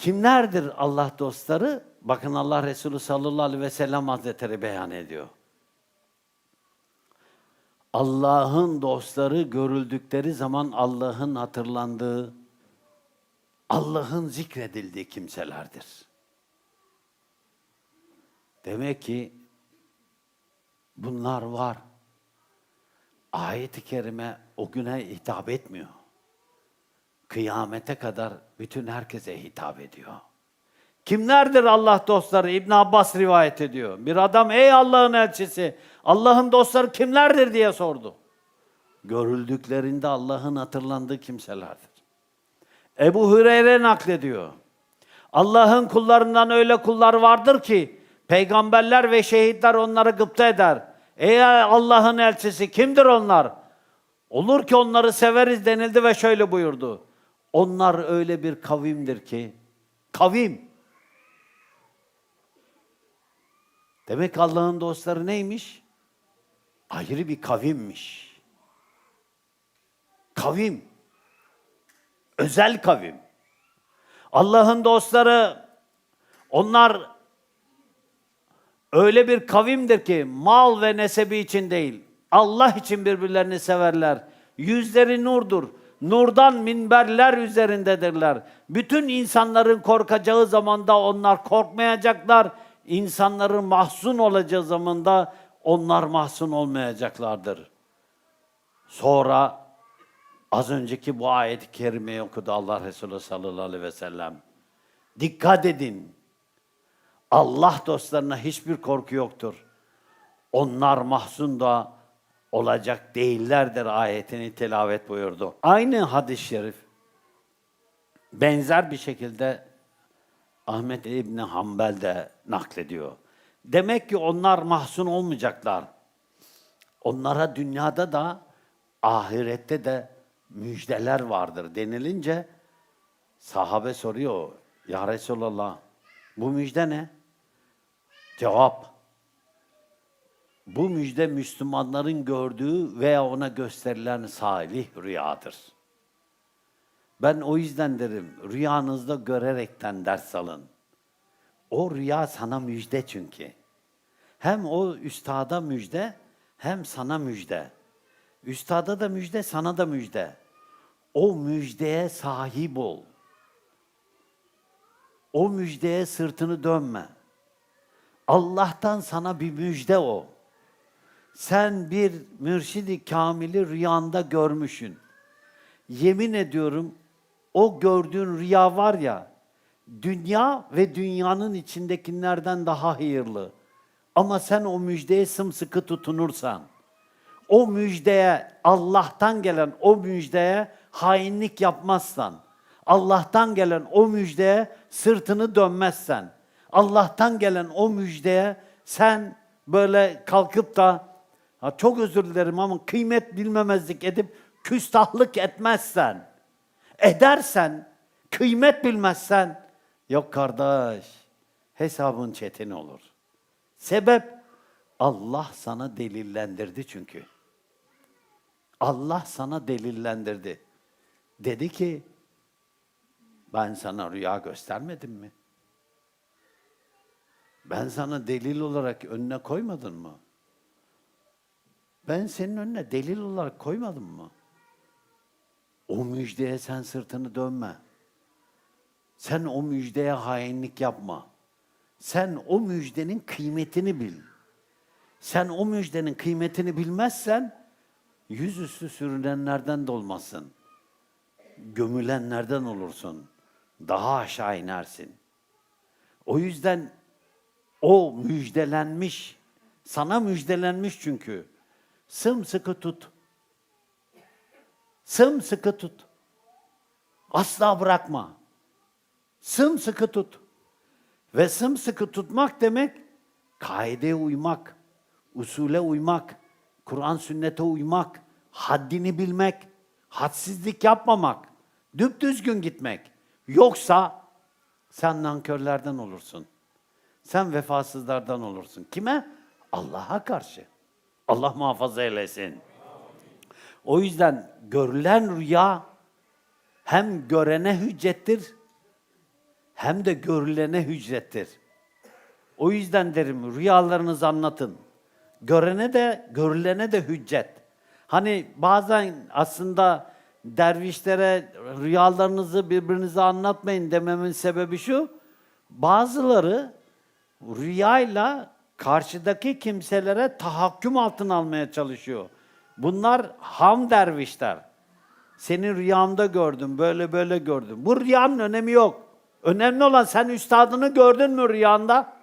Kimlerdir Allah dostları? Bakın Allah Resulü sallallahu aleyhi ve sellem hazretleri beyan ediyor. Allah'ın dostları görüldükleri zaman Allah'ın hatırlandığı, Allah'ın zikredildiği kimselerdir. Demek ki bunlar var. Ayet-i kerime o güne hitap etmiyor. Kıyamete kadar bütün herkese hitap ediyor. Kimlerdir Allah dostları? İbn Abbas rivayet ediyor. Bir adam ey Allah'ın elçisi, Allah'ın dostları kimlerdir diye sordu. Görüldüklerinde Allah'ın hatırlandığı kimselerdir. Ebu Hüreyre naklediyor. Allah'ın kullarından öyle kullar vardır ki peygamberler ve şehitler onları gıpta eder. Ey Allah'ın elçisi kimdir onlar? Olur ki onları severiz denildi ve şöyle buyurdu. Onlar öyle bir kavimdir ki kavim. Demek Allah'ın dostları neymiş? Ayrı bir kavimmiş. Kavim. Özel kavim. Allah'ın dostları onlar öyle bir kavimdir ki mal ve nesebi için değil, Allah için birbirlerini severler. Yüzleri nurdur. Nurdan minberler üzerindedirler. Bütün insanların korkacağı zamanda onlar korkmayacaklar. İnsanların mahzun olacağı zamanda onlar mahzun olmayacaklardır. Sonra az önceki bu ayet-i kerimeyi okudu Allah Resulü sallallahu aleyhi ve sellem. Dikkat edin. Allah dostlarına hiçbir korku yoktur. Onlar mahzun da olacak değillerdir ayetini tilavet buyurdu. Aynı hadis-i şerif benzer bir şekilde Ahmet İbni Hanbel de naklediyor. Demek ki onlar mahzun olmayacaklar. Onlara dünyada da ahirette de müjdeler vardır denilince sahabe soruyor. Ya Resulallah bu müjde ne? Cevap. Bu müjde Müslümanların gördüğü veya ona gösterilen salih rüyadır. Ben o yüzden derim, rüyanızda görerekten ders alın. O rüya sana müjde çünkü. Hem o üstada müjde, hem sana müjde. Üstada da müjde, sana da müjde. O müjdeye sahip ol. O müjdeye sırtını dönme. Allah'tan sana bir müjde o. Sen bir mürşidi kamili rüyanda görmüşsün. Yemin ediyorum o gördüğün rüya var ya, dünya ve dünyanın içindekilerden daha hayırlı. Ama sen o müjdeye sımsıkı tutunursan, o müjdeye, Allah'tan gelen o müjdeye hainlik yapmazsan, Allah'tan gelen o müjdeye sırtını dönmezsen, Allah'tan gelen o müjdeye sen böyle kalkıp da ha çok özür dilerim ama kıymet bilmemezlik edip küstahlık etmezsen, edersen, kıymet bilmezsen, yok kardeş, hesabın çetin olur. Sebep, Allah sana delillendirdi çünkü. Allah sana delillendirdi. Dedi ki, ben sana rüya göstermedim mi? Ben sana delil olarak önüne koymadım mı? Ben senin önüne delil olarak koymadım mı? O müjdeye sen sırtını dönme. Sen o müjdeye hainlik yapma. Sen o müjdenin kıymetini bil. Sen o müjdenin kıymetini bilmezsen yüzüstü sürünenlerden de olmazsın. Gömülenlerden olursun. Daha aşağı inersin. O yüzden o müjdelenmiş, sana müjdelenmiş çünkü. Sımsıkı tut. Sımsıkı tut. Asla bırakma. Sımsıkı tut. Ve sımsıkı tutmak demek kaideye uymak, usule uymak, Kur'an sünnete uymak, haddini bilmek, hadsizlik yapmamak, düpdüzgün gitmek. Yoksa sen nankörlerden olursun. Sen vefasızlardan olursun. Kime? Allah'a karşı. Allah muhafaza eylesin. O yüzden görülen rüya hem görene hüccettir hem de görülene hüccettir. O yüzden derim rüyalarınızı anlatın. Görene de görülene de hüccet. Hani bazen aslında dervişlere rüyalarınızı birbirinize anlatmayın dememin sebebi şu. Bazıları rüyayla karşıdaki kimselere tahakküm altına almaya çalışıyor. Bunlar ham dervişler. Seni rüyamda gördüm, böyle böyle gördüm. Bu rüyanın önemi yok. Önemli olan sen üstadını gördün mü rüyanda?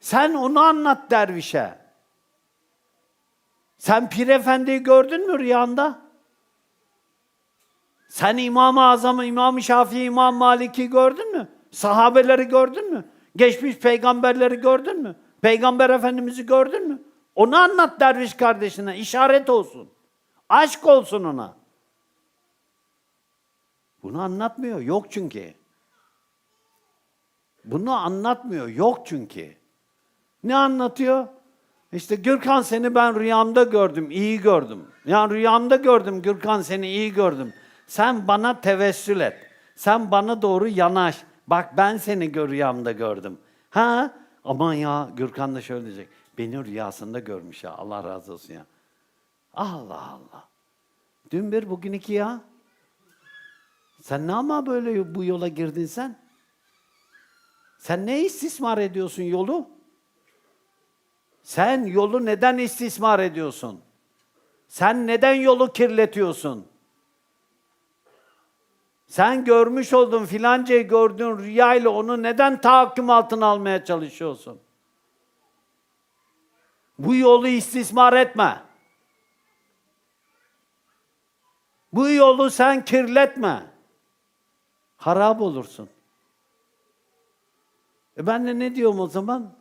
Sen onu anlat dervişe. Sen Pir Efendi'yi gördün mü rüyanda? Sen İmam-ı Azam'ı, İmam-ı Şafii, İmam Malik'i gördün mü? Sahabeleri gördün mü? Geçmiş peygamberleri gördün mü? Peygamber Efendimiz'i gördün mü? Onu anlat derviş kardeşine, işaret olsun. Aşk olsun ona. Bunu anlatmıyor, yok çünkü. Bunu anlatmıyor, yok çünkü. Ne anlatıyor? İşte Gürkan seni ben rüyamda gördüm, iyi gördüm. Yani rüyamda gördüm Gürkan seni iyi gördüm. Sen bana tevessül et. Sen bana doğru yanaş. Bak ben seni rüyamda gördüm. Ha? Aman ya Gürkan da şöyle diyecek. Beni rüyasında görmüş ya. Allah razı olsun ya. Allah Allah. Dün bir bugün iki ya. Sen ne ama böyle bu yola girdin sen? Sen ne istismar ediyorsun yolu? Sen yolu neden istismar ediyorsun? Sen neden yolu kirletiyorsun? Sen görmüş oldun filancayı gördüğün rüyayla onu neden tahakküm altına almaya çalışıyorsun? Bu yolu istismar etme. Bu yolu sen kirletme. Harap olursun. E ben de ne diyorum o zaman?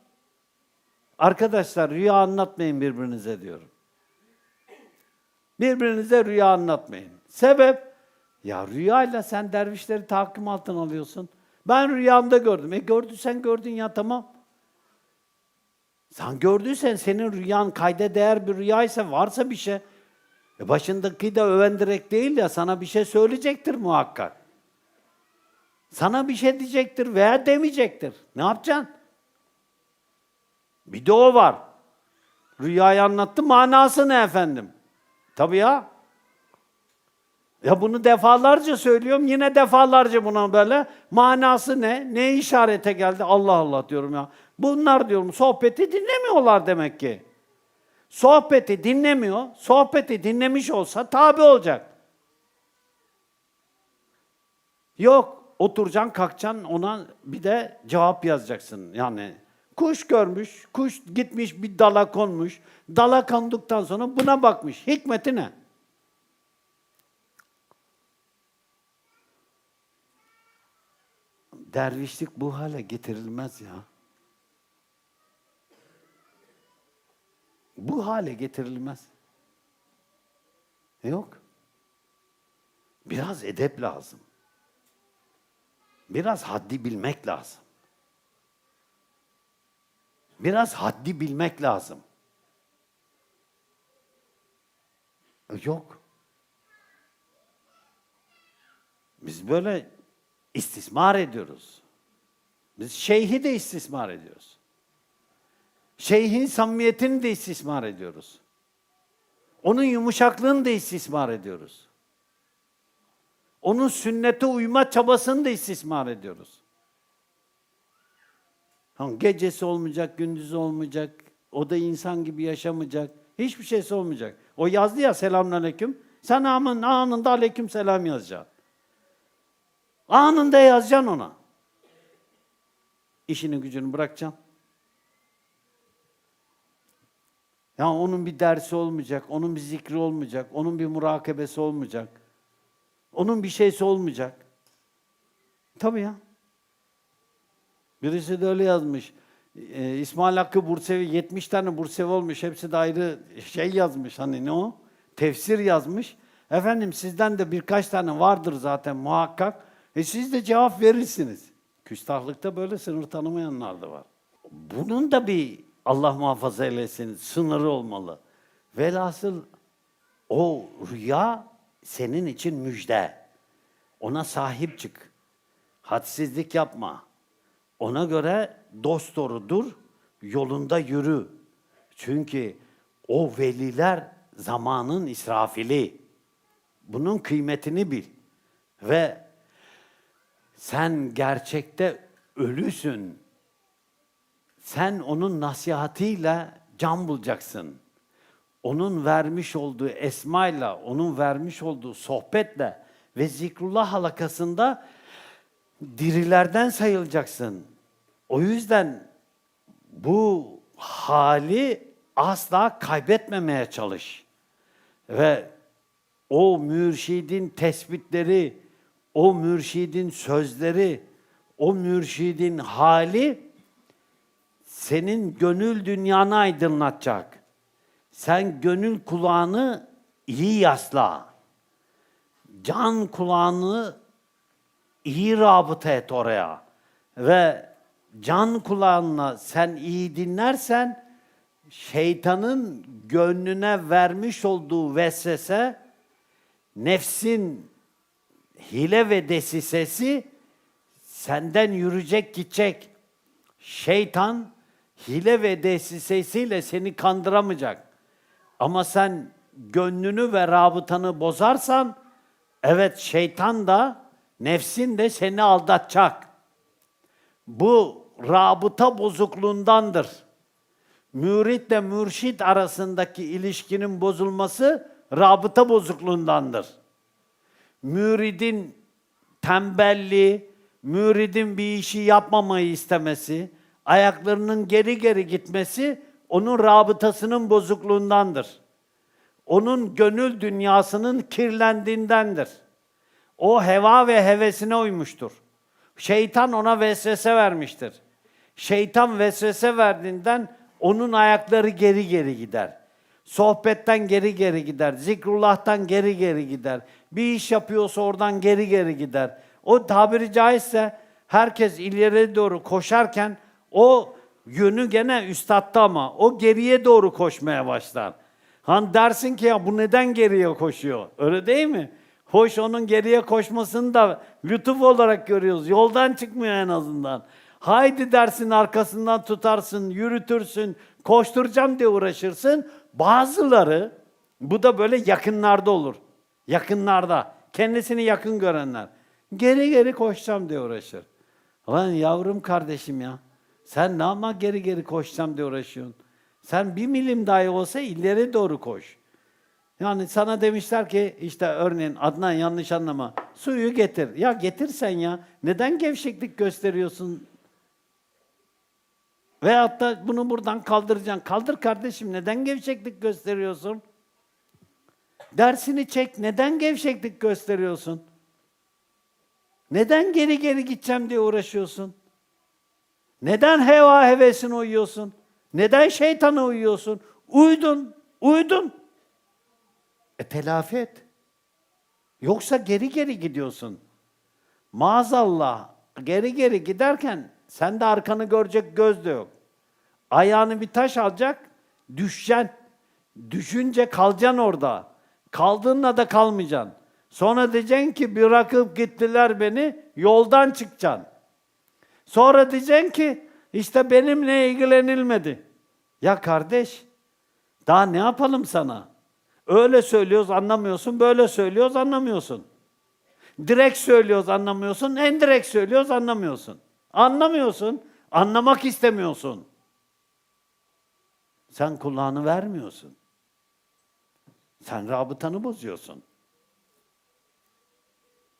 Arkadaşlar rüya anlatmayın birbirinize diyorum. Birbirinize rüya anlatmayın. Sebep? Ya rüyayla sen dervişleri tahakküm altına alıyorsun. Ben rüyamda gördüm. E gördüysen gördün ya tamam. Sen gördüysen senin rüyan kayda değer bir rüyaysa varsa bir şey. E başındaki de övendirek değil ya sana bir şey söyleyecektir muhakkak. Sana bir şey diyecektir veya demeyecektir. Ne yapacaksın? Bir de o var. Rüyayı anlattı, manası ne efendim? Tabii ya. Ya bunu defalarca söylüyorum, yine defalarca buna böyle. Manası ne? Ne işarete geldi? Allah Allah diyorum ya. Bunlar diyorum sohbeti dinlemiyorlar demek ki. Sohbeti dinlemiyor, sohbeti dinlemiş olsa tabi olacak. Yok, oturacaksın, kalkacaksın, ona bir de cevap yazacaksın. Yani kuş görmüş, kuş gitmiş bir dala konmuş. Dala konduktan sonra buna bakmış. Hikmeti ne? Dervişlik bu hale getirilmez ya. Bu hale getirilmez. Yok. Biraz edep lazım. Biraz haddi bilmek lazım. Biraz haddi bilmek lazım. Yok. Biz böyle istismar ediyoruz. Biz şeyhi de istismar ediyoruz. Şeyhin samimiyetini de istismar ediyoruz. Onun yumuşaklığını da istismar ediyoruz. Onun sünnete uyma çabasını da istismar ediyoruz. Tamam, gecesi olmayacak, gündüzü olmayacak, o da insan gibi yaşamayacak, hiçbir şeysi olmayacak. O yazdı ya selamünaleyküm, sen anın, anında aleyküm selam yazacaksın. Anında yazacaksın ona. İşini gücünü bırakacaksın. Ya onun bir dersi olmayacak, onun bir zikri olmayacak, onun bir murakabesi olmayacak. Onun bir şeysi olmayacak. Tabii ya. Birisi de öyle yazmış. Ee, İsmail Hakkı Bursevi 70 tane Bursevi olmuş. Hepsi de ayrı şey yazmış. Hani ne o? Tefsir yazmış. Efendim sizden de birkaç tane vardır zaten muhakkak. E siz de cevap verirsiniz. Küstahlıkta böyle sınır tanımayanlar da var. Bunun da bir Allah muhafaza eylesin sınırı olmalı. Velhasıl o rüya senin için müjde. Ona sahip çık. Hadsizlik yapma. Ona göre dost doğru dur, yolunda yürü. Çünkü o veliler zamanın israfili. Bunun kıymetini bil. Ve sen gerçekte ölüsün. Sen onun nasihatıyla can bulacaksın. Onun vermiş olduğu esmayla, onun vermiş olduğu sohbetle ve zikrullah halakasında dirilerden sayılacaksın. O yüzden bu hali asla kaybetmemeye çalış. Ve o mürşidin tespitleri, o mürşidin sözleri, o mürşidin hali senin gönül dünyanı aydınlatacak. Sen gönül kulağını iyi yasla. Can kulağını iyi rabıta et oraya. Ve can kulağına sen iyi dinlersen şeytanın gönlüne vermiş olduğu vesvese nefsin hile ve desisesi senden yürüyecek gidecek. Şeytan hile ve desisesiyle seni kandıramayacak. Ama sen gönlünü ve rabıtanı bozarsan evet şeytan da nefsin de seni aldatacak. Bu rabıta bozukluğundandır. Müritle mürşit arasındaki ilişkinin bozulması rabıta bozukluğundandır. Müridin tembelliği, müridin bir işi yapmamayı istemesi, ayaklarının geri geri gitmesi onun rabıtasının bozukluğundandır. Onun gönül dünyasının kirlendiğindendir. O heva ve hevesine uymuştur. Şeytan ona vesvese vermiştir. Şeytan vesvese verdiğinden onun ayakları geri geri gider. Sohbetten geri geri gider. Zikrullah'tan geri geri gider. Bir iş yapıyorsa oradan geri geri gider. O tabiri caizse herkes ileri doğru koşarken o yönü gene üstadta ama o geriye doğru koşmaya başlar. Han dersin ki ya bu neden geriye koşuyor? Öyle değil mi? Hoş onun geriye koşmasını da lütuf olarak görüyoruz. Yoldan çıkmıyor en azından. Haydi dersin arkasından tutarsın, yürütürsün, koşturacağım diye uğraşırsın. Bazıları, bu da böyle yakınlarda olur. Yakınlarda, kendisini yakın görenler. Geri geri koşacağım diye uğraşır. Lan yavrum kardeşim ya, sen ne ama geri geri koşacağım diye uğraşıyorsun. Sen bir milim dahi olsa ileri doğru koş. Yani sana demişler ki işte örneğin Adnan yanlış anlama. Suyu getir. Ya getirsen ya. Neden gevşeklik gösteriyorsun? Veyahut da bunu buradan kaldıracaksın. Kaldır kardeşim. Neden gevşeklik gösteriyorsun? Dersini çek. Neden gevşeklik gösteriyorsun? Neden geri geri gideceğim diye uğraşıyorsun? Neden heva hevesine uyuyorsun? Neden şeytana uyuyorsun? Uydun, uydun. E telafi et. Yoksa geri geri gidiyorsun. Maazallah geri geri giderken sen de arkanı görecek göz de yok. Ayağını bir taş alacak, düşeceksin. Düşünce kalacaksın orada. Kaldığınla da kalmayacaksın. Sonra diyeceksin ki bırakıp gittiler beni, yoldan çıkacaksın. Sonra diyeceksin ki işte benimle ilgilenilmedi. Ya kardeş, daha ne yapalım sana? Öyle söylüyoruz anlamıyorsun, böyle söylüyoruz anlamıyorsun. Direkt söylüyoruz anlamıyorsun, en direkt söylüyoruz anlamıyorsun. Anlamıyorsun, anlamak istemiyorsun. Sen kulağını vermiyorsun. Sen rabıtanı bozuyorsun.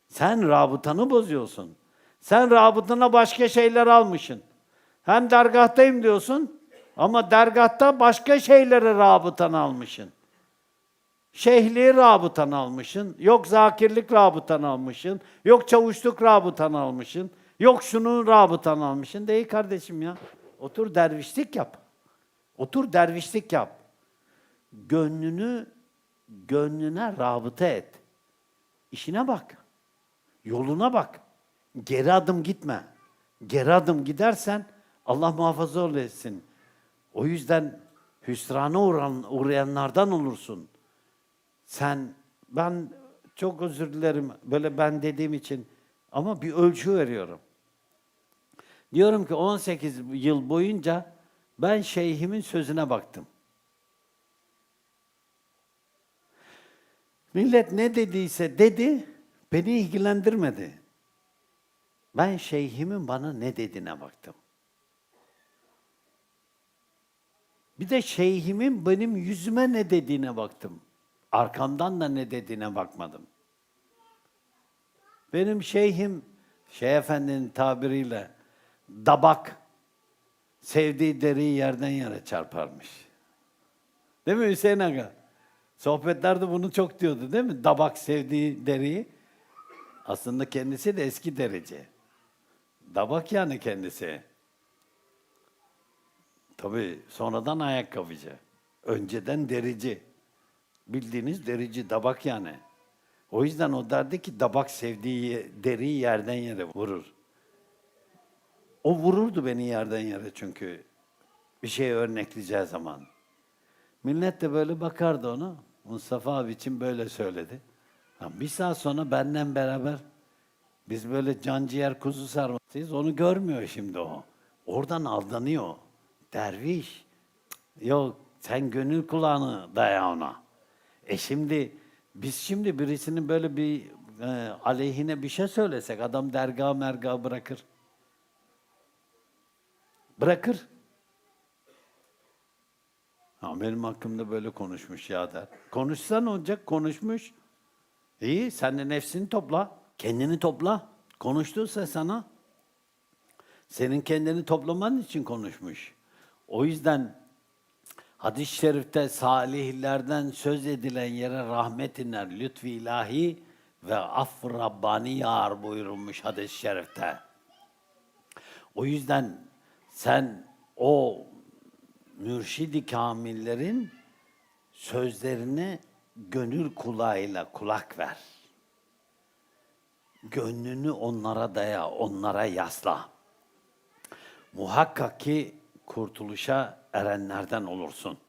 Sen rabıtanı bozuyorsun. Sen rabıtına başka şeyler almışsın. Hem dergahtayım diyorsun ama dergahta başka şeylere rabıtan almışsın. Şeyhliği rabıtan almışsın, yok zakirlik rabıtan almışsın, yok çavuşluk rabıtan almışsın, yok şunu rabıtan almışsın. Değil kardeşim ya. Otur dervişlik yap. Otur dervişlik yap. Gönlünü gönlüne rabıta et. İşine bak. Yoluna bak. Geri adım gitme. Geri adım gidersen Allah muhafaza etsin. O yüzden hüsrana uğran, uğrayanlardan olursun. Sen, ben Çok özür dilerim böyle ben dediğim için ama bir ölçü veriyorum. Diyorum ki 18 yıl boyunca ben şeyhimin sözüne baktım. Millet ne dediyse dedi, beni ilgilendirmedi. Ben şeyhimin bana ne dediğine baktım. Bir de şeyhimin benim yüzüme ne dediğine baktım. Arkamdan da ne dediğine bakmadım. Benim şeyhim, Şeyh Efendi'nin tabiriyle dabak, sevdiği deriyi yerden yere çarparmış. Değil mi Hüseyin Aga? Sohbetlerde bunu çok diyordu değil mi? Dabak sevdiği deriyi. Aslında kendisi de eski derece. Dabak yani kendisi. Tabii sonradan ayakkabıcı. Önceden derici. Bildiğiniz derici, dabak yani. O yüzden o derdi ki dabak sevdiği deriyi yerden yere vurur. O vururdu beni yerden yere çünkü bir şey örnekleyeceği zaman. Millet de böyle bakardı ona. Mustafa abi için böyle söyledi. Bir saat sonra benden beraber biz böyle can ciğer kuzu sarmasıyız. Onu görmüyor şimdi o. Oradan aldanıyor. Derviş. Yok sen gönül kulağını daya ona. E şimdi biz şimdi birisinin böyle bir e, aleyhine bir şey söylesek adam dergah mergah bırakır. Bırakır. Ha, benim hakkımda böyle konuşmuş ya der. Konuşsan olacak, konuşmuş. İyi, sen de nefsini topla, kendini topla. Konuştuysa sana, senin kendini toplaman için konuşmuş. O yüzden hadis-i şerifte salihlerden söz edilen yere rahmet iner, lütfi ilahi ve aff Rabbani yağar buyurulmuş hadis-i şerifte. O yüzden sen o mürşidi kamillerin sözlerine gönül kulağıyla kulak ver. Gönlünü onlara daya, onlara yasla. Muhakkak ki kurtuluşa erenlerden olursun.